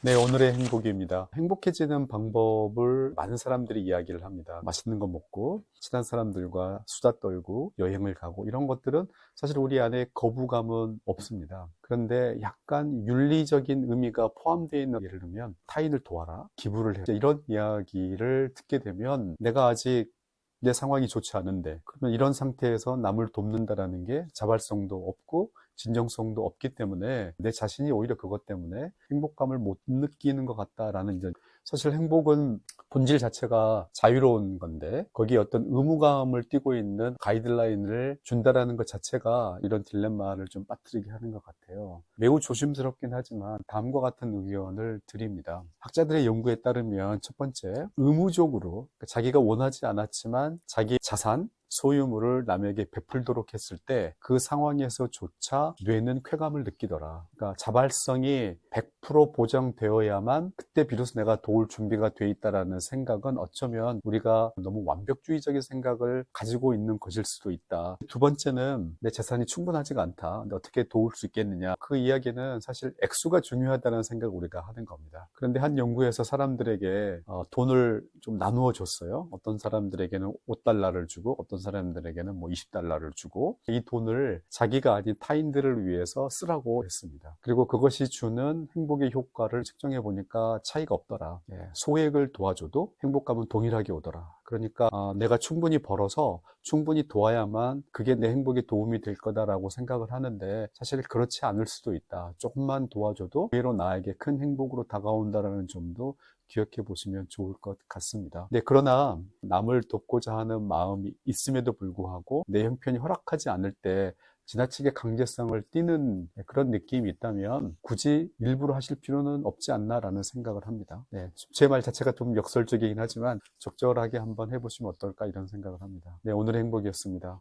네, 오늘의 행복입니다. 행복해지는 방법을 많은 사람들이 이야기를 합니다. 맛있는 거 먹고, 친한 사람들과 수다 떨고, 여행을 가고, 이런 것들은 사실 우리 안에 거부감은 없습니다. 그런데 약간 윤리적인 의미가 포함되어 있는 예를 들면, 타인을 도와라, 기부를 해. 이런 이야기를 듣게 되면, 내가 아직 내 상황이 좋지 않은데, 그러면 이런 상태에서 남을 돕는다라는 게 자발성도 없고, 진정성도 없기 때문에 내 자신이 오히려 그것 때문에 행복감을 못 느끼는 것 같다라는 이제 사실 행복은 본질 자체가 자유로운 건데 거기에 어떤 의무감을 띠고 있는 가이드라인을 준다라는 것 자체가 이런 딜레마를 좀 빠뜨리게 하는 것 같아요. 매우 조심스럽긴 하지만 다음과 같은 의견을 드립니다. 학자들의 연구에 따르면 첫 번째 의무적으로 그러니까 자기가 원하지 않았지만 자기 자산 소유물을 남에게 베풀도록 했을 때 그 상황에서조차 뇌는 쾌감을 느끼더라. 그러니까 자발성이 100% 보장되어야만 그때 비로소 내가 도울 준비가 돼 있다라는 생각은 어쩌면 우리가 너무 완벽주의적인 생각을 가지고 있는 것일 수도 있다. 두 번째는 내 재산이 충분하지가 않다. 근데 어떻게 도울 수 있겠느냐. 그 이야기는 사실 액수가 중요하다는 생각을 우리가 하는 겁니다. 그런데 한 연구에서 사람들에게 어, 돈을 좀 나누어 줬어요. 어떤 사람들에게는 5달러를 주고 어떤 사람들에게는 뭐 20달러를 주고 이 돈을 자기가 아닌 타인들을 위해서 쓰라고 했습니다. 그리고 그것이 주는 행복의 효과를 측정해 보니까 차이가 없더라. 예, 소액을 도와줘도 행복감은 동일하게 오더라. 그러니까 아, 내가 충분히 벌어서 충분히 도와야만 그게 내 행복에 도움이 될 거다라고 생각을 하는데 사실 그렇지 않을 수도 있다. 조금만 도와줘도 의외로 나에게 큰 행복으로 다가온다라는 점도 기억해 보시면 좋을 것 같습니다. 네, 그러나 남을 돕고자 하는 마음이 있음에도 불구하고 내 형편이 허락하지 않을 때 지나치게 강제성을 띠는 그런 느낌이 있다면 굳이 일부러 하실 필요는 없지 않나라는 생각을 합니다. 네, 제 말 자체가 좀 역설적이긴 하지만 적절하게 한번 해보시면 어떨까 이런 생각을 합니다. 네, 오늘의 행복이었습니다.